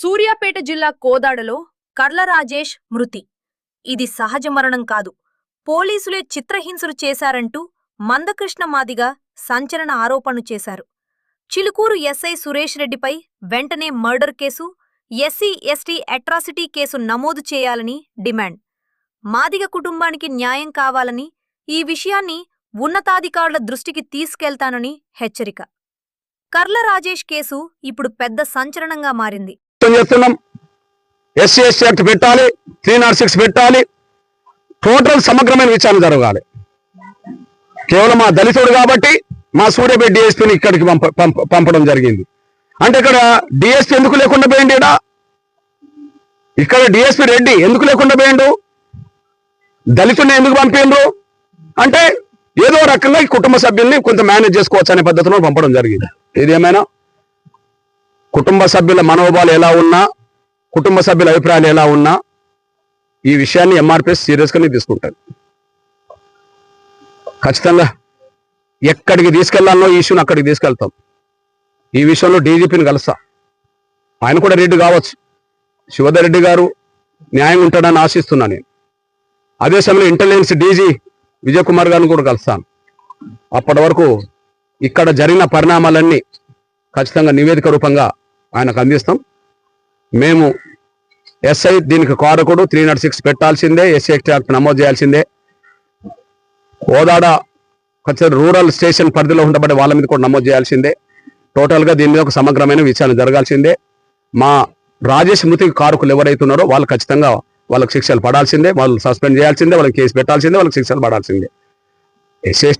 సూర్యాపేట జిల్లా కోదాడలో కర్ల రాజేష్ మృతి. ఇది సహజ మరణం కాదు. పోలీసులే చిత్రహింసలు చేశారంటూ మందకృష్ణ మాదిగా సంచలన ఆరోపణలు చేశారు. చిలుకూరు ఎస్ఐ సురేష్ రెడ్డిపై వెంటనే murder case SC ST atrocity case నమోదు చేయాలని డిమాండ్. మాదిగ కుటుంబానికి న్యాయం కావాలని ఈ విషయాన్ని ఉన్నతాధికారుల దృష్టికి తీసుకెళ్తానని హెచ్చరిక. కర్ల రాజేష్ కేసు ఇప్పుడు పెద్ద సంచలనంగా మారింది. చేస్తున్నాం. ఎస్సీ ఎస్టీ యాక్ట్ పెట్టాలి త్రీ నాట్ సిక్స్ పెట్టాలి. టోటల్ సమగ్రమైన విచారణ జరగాలి. కేవలం మా దళితుడు కాబట్టి మా సూర్యాపేట డిఎస్పీని ఇక్కడికి పంప పంపడం జరిగింది. అంటే ఇక్కడ డిఎస్పీ ఎందుకు లేకుండా పోయింది ఇక్కడ డిఎస్పీ రెడ్డి ఎందుకు లేకుండా పోయిండు? దళితుడిని ఎందుకు పంపిండ్రు? అంటే ఏదో రకంగా ఈ కుటుంబ సభ్యుల్ని కొంత మేనేజ్ చేసుకోవచ్చు అనే పద్ధతిలో పంపడం జరిగింది. ఏదేమైనా కుటుంబ సభ్యుల మనోభావాలు ఎలా ఉన్నా కుటుంబ సభ్యుల అభిప్రాయాలు ఎలా ఉన్నా ఈ విషయాన్ని ఎంఆర్పిఎస్ సీరియస్గానే తీసుకుంటారు ఖచ్చితంగా ఎక్కడికి తీసుకెళ్ళాలో ఈ ఇష్యూని అక్కడికి తీసుకెళ్తాం. ఈ విషయంలో డీజీపీని కలుస్తా. ఆయన కూడా రెడ్డి కావచ్చు. శివధర్ రెడ్డి గారు న్యాయం ఉంటాడని ఆశిస్తున్నా నేను. అదే సమయంలో ఇంటెలిజెన్స్ డీజీ విజయ్ కుమార్ గారిని కూడా కలుస్తాను. అప్పటి వరకు ఇక్కడ జరిగిన పరిణామాలన్నీ ఖచ్చితంగా నివేదిక రూపంగా ఆయనకు అందిస్తాం. మేము ఎస్ఐ దీనికి కారకుడు త్రీ నాట్ సిక్స్ పెట్టాల్సిందే ఎస్సీ ఎక్స్టీ యాక్ట్ నమోదు చేయాల్సిందే. కోదాడ ఖచ్చితంగా రూరల్ స్టేషన్ పరిధిలో ఉండబడే వాళ్ళ మీద కూడా నమోదు చేయాల్సిందే. టోటల్గా దీని మీద ఒక సమగ్రమైన విచారణ జరగాల్సిందే. మా రాజేష్ మృతికి కారకులు ఎవరైతే ఉన్నారో వాళ్ళు ఖచ్చితంగా వాళ్ళకి శిక్షలు పడాల్సిందే. వాళ్ళు సస్పెండ్ చేయాల్సిందే వాళ్ళకి కేసు పెట్టాల్సిందే వాళ్ళకి శిక్షలు పడాల్సిందే. ఎస్సీ